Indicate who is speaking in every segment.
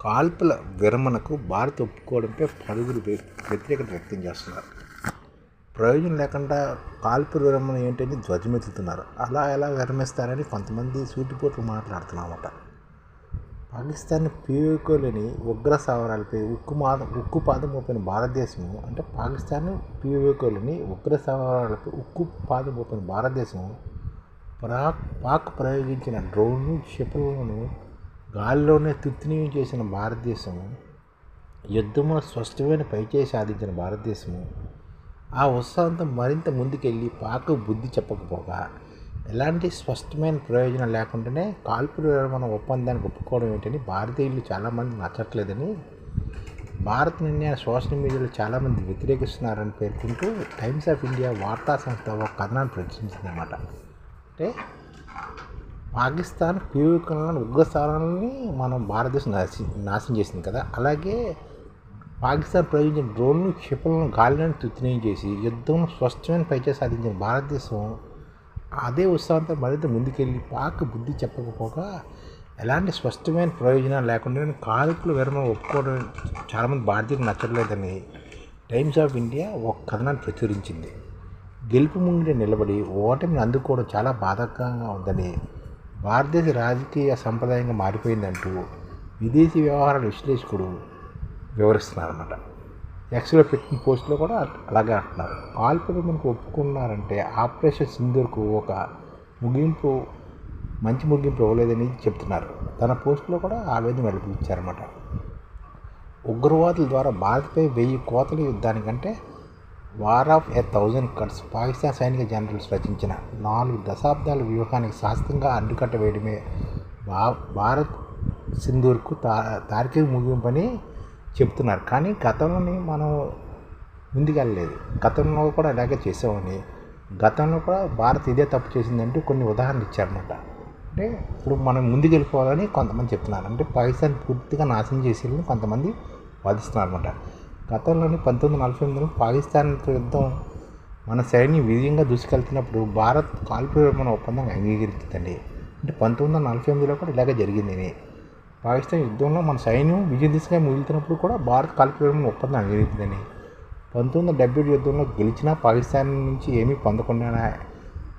Speaker 1: కాల్పుల విరమణకు భారత్ ఒప్పుకోవడంపై పలువురు వ్యతిరేకత వ్యక్తం చేస్తున్నారు. ప్రయోజనం లేకుండా కాల్పుల విరమణ ఏంటని ధ్వజమెత్తుతున్నారు. అలా ఎలా విరమిస్తారని కొంతమంది సూటిపోట్లు మాట్లాడుతున్నామట పాకిస్తాన్ పీవీకోలేని ఉగ్ర స్థావరాలపై ఉక్కు మాద ఉక్కు పాదం మోపిన భారతదేశం అంటే పాకిస్తాన్ పీవీకోలేని ఉగ్ర స్థావరాలపై ఉక్కు పాదం మోపిన భారతదేశం పాక్ పాక్ ప్రయోగించిన డ్రోన్లు క్షిపణులను గాలిలోనే తుత్తినీయం చేసిన భారతదేశం యుద్ధంలో స్పష్టమైన పైచేయి సాధించిన భారతదేశము ఆ ఉత్సాహంతో మరింత ముందుకెళ్ళి పాక బుద్ధి చెప్పకపోగా ఎలాంటి స్పష్టమైన ప్రయోజనం లేకుండానే కాల్పుల విరమణ ఒప్పందానికి ఒప్పుకోవడం ఏంటని భారతీయులు చాలామంది నచ్చట్లేదని భారత్ నిర్ణయాన్ని సోషల్ మీడియాలో చాలామంది వ్యతిరేకిస్తున్నారని పేర్కొంటూ టైమ్స్ ఆఫ్ ఇండియా వార్తా సంస్థ ఒక కథనాన్ని ప్రచురించిందన్నమాట. అంటే పాకిస్తాన్ పీవికలను ఉగ్రస్థానాలని మనం భారతదేశం నాశి నాశనం చేసింది కదా. అలాగే పాకిస్తాన్ ప్రయోగించిన డ్రోన్లు క్షిపణులను గాలిని తుత్తినయం చేసి యుద్ధం స్పష్టమైన పైచే సాధించిన భారతదేశం అదే ఉత్సాహంతో మరింత ముందుకెళ్ళి పాక్ బుద్ధి చెప్పకపోగా ఎలాంటి స్పష్టమైన ప్రయోజనాలు లేకుండా కార్మికులు విరమణ ఒప్పుకోవడం చాలామంది భారతీయులకు నచ్చట్లేదని టైమ్స్ ఆఫ్ ఇండియా ఒక కథనాన్ని ప్రచురించింది. గెలుపు ముంగిట నిలబడి ఓటమిని అందుకోవడం చాలా బాధకంగా ఉందని భారతదేశ రాజకీయ సంప్రదాయంగా మారిపోయిందంటూ విదేశీ వ్యవహారాల విశ్లేషకుడు వివరిస్తున్నారన్నమాట. ఎక్స్లో పెట్టిన పోస్ట్లో కూడా అలాగే అంటున్నారు. కాల్పులు మనకు ఒప్పుకున్నారంటే ఆపరేషన్ సింధూర్కు ఒక ముగింపు మంచి ముగింపు ఇవ్వలేదని చెప్తున్నారు. తన పోస్టులో కూడా ఆవేదన వెలిపించారన్నమాట ఉగ్రవాదుల ద్వారా భారత్పై వెయ్యి కోతల యుద్ధానికంటే war of a thousand cuts Pakistan సైనిక జనరల్స్ రచించిన నాలుగు దశాబ్దాల వ్యూహానికి శాస్త్రంగా అడ్డుకట్ట వేయడమే భా భారత్ సింధూర్కు తా తార్కిక ముగింపని చెప్తున్నారు. కానీ గతంలోని మనం ముందుకెళ్ళలేదు. గతంలో కూడా ఇలాగే చేసామని గతంలో కూడా భారత్ ఇదే తప్పు చేసిందంటూ కొన్ని ఉదాహరణలు ఇచ్చారన్నమాట. అంటే ఇప్పుడు మనం ముందుకు వెళ్ళిపోవాలని కొంతమంది చెప్తున్నారు. అంటే పాకిస్తాన్ పూర్తిగా నాశనం చేసేయాలని కొంతమంది వాదిస్తున్నారు అనమాట గతంలోని పంతొమ్మిది నలభై ఎనిమిదిలో పాకిస్తాన్ యుద్ధం మన సైన్యం విజయంగా దూసుకెళ్తున్నప్పుడు భారత్ కాల్పుల ఒప్పందం అంగీకరించిందండి. అంటే పంతొమ్మిది వందల నలభై ఎనిమిదిలో కూడా ఇలాగే జరిగింది. పాకిస్తాన్ యుద్ధంలో మన సైన్యం విజయ దిశగా మిగులుతున్నప్పుడు కూడా భారత్ కాల్పుల ఒప్పందం అంగీకరించిందని పంతొమ్మిది వందల డెబ్బై యుద్ధంలో గెలిచినా పాకిస్తాన్ నుంచి ఏమీ పొందకుండా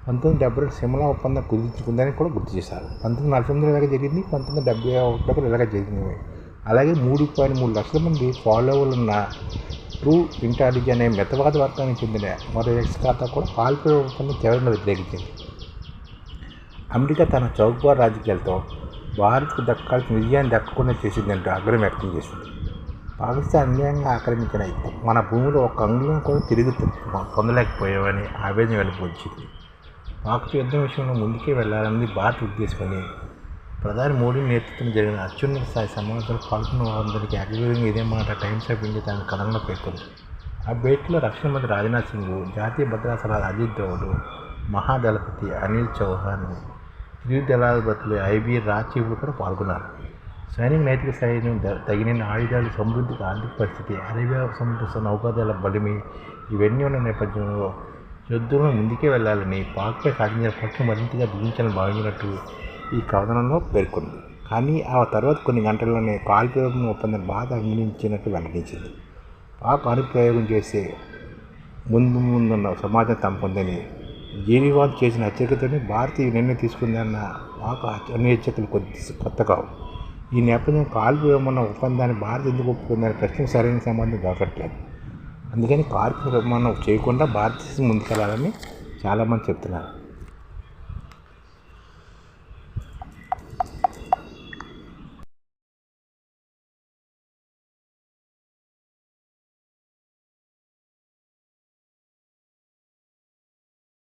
Speaker 1: పంతొమ్మిది డెబ్బై రెండు సిమ్లా ఒప్పందం కుదుర్చుకుందని కూడా గుర్తు చేశారు. పంతొమ్మిది నలభై ఎనిమిదిలో ఇలాగ జరిగింది. పంతొమ్మిది డెబ్బై ఒకటిలో కూడా ఇలాగ జరిగింది. అలాగే మూడు పాయింట్ మూడు లక్షల మంది ఫాలోవర్లు ఉన్న ట్రూ ఇంటాలిజీ అనే మెతవాద వర్గానికి చెందిన మరో ఎక్స్ ఖాతా కూడా పాల్పే వర్గాన్ని తీవ్రంగా వ్యతిరేకించింది అమెరికా తన చౌకబార్ రాజకీయాలతో భారత్కు దక్కాల్సిన విజయాన్ని దక్కకుండా చేసిందంటూ ఆగ్రహం వ్యక్తం చేసింది. పాకిస్తాన్ అన్యాయంగా ఆక్రమించిన మన భూమిలో ఒక అంగుళం కూడా తిరిగి పొందలేకపోయామని ఆవేదన వెళ్ళిపోయింది పాక్ యుద్ధం విషయంలో ముందుకే వెళ్ళాలని భారత్ ఉద్దేశమని ప్రధాని మోడీ నేతృత్వం జరిగిన అత్యున్నత స్థాయి సమావేశంలో పాల్గొన్న వారందరికీ ఏకగ్రీవంగా ఇదే మాట టైమ్స్ ఆఫ్ ఇండియా తన కథనంలో పేర్కొంది. ఆ భేటీలో రక్షణ మంత్రి రాజ్నాథ్ సింగ్ జాతీయ భద్రతా సలహా అజిత్ దోవల్ మహాదళపతి అనిల్ చౌహాన్ త్రివిధ దళాధిపతులు ఐబీ రాచీవులు కూడా పాల్గొన్నారు. సైనిక నైతిక సైన్యం తగిన ఆయుధాలు సమృద్ధికి ఆర్థిక పరిస్థితి అరేబియా సముద్ర నౌకాదళ బలిమి ఇవన్నీ ఉన్న నేపథ్యంలో యుద్ధంలో ముందుకే వెళ్ళాలని పాక్పై సాధించిన పక్షం మరింతగా బిగించాలని భావించినట్టు ఈ కథనంలో పేర్కొంది. కానీ ఆ తర్వాత కొన్ని గంటల్లోనే కాల్పుల ఒప్పందం బాధ అంగీకరించినట్టు వెల్లడించింది. పాక్ అనుప్రయోగం చేసే ముందు ముందున్న సమాజం తమకుందని జేనీవాద్ చేసిన హెచ్చరికతోనే భారతీయ నిర్ణయం తీసుకుందన్న పాక్ అన్ని హెచ్చరికలు కొద్ది కొత్త కావు. ఈ నేపథ్యం కాల్పు విమాన ఒప్పందాన్ని భారత్ ఎందుకు ఒప్పుకుందనే ప్రశ్నకు సరైన సంబంధం దొరకట్లేదు. అందుకని కార్మిక విమానం చేయకుండా భారతదేశం ముందుకెళ్ళాలని చాలామంది చెప్తున్నారు.